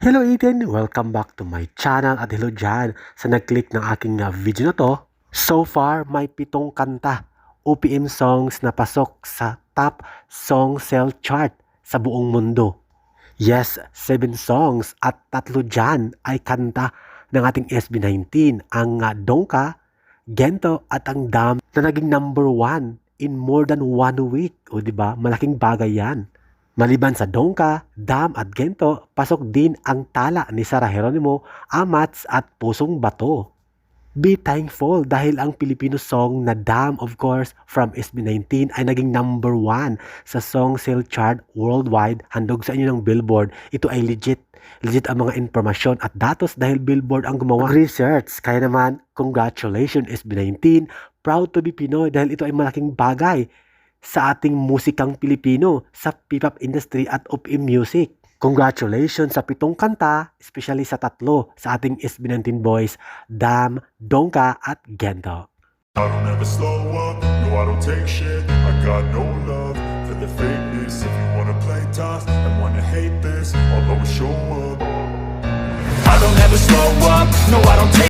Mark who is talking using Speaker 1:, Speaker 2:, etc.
Speaker 1: Hello Eden! Welcome back to my channel at hello dyan sa nag-click ng aking uh, video na to. So far, may pitong kanta, OPM songs na pasok sa top song sell chart sa buong mundo. Yes, 7 songs at tatlo dyan ay kanta ng ating SB19, ang uh, Donka, Gento at ang Dam na naging number 1 in more than one week. O ba? Malaking bagay yan. Maliban sa Donka, Dam at Gento, pasok din ang tala ni Sara Geronimo, Amats at Pusong Bato. Be thankful dahil ang Filipino song na Dam of course from SB19 ay naging number 1 sa song sale chart worldwide. Handog sa inyo ng Billboard. Ito ay legit. Legit ang mga impormasyon at datos dahil Billboard ang gumawa research. Kaya naman, congratulations SB19. Proud to be Pinoy dahil ito ay malaking bagay sa ating musikang Pilipino sa P-pop industry at OPM music. Congratulations sa pitong kanta, especially sa tatlo sa ating SB19 boys, Dam, Donka at Gento.
Speaker 2: I don't ever slow up, no I don't take shit. I got no love for the fakeness. If you wanna play tough and wanna hate this I'll always show up. I don't ever slow up, no I don't take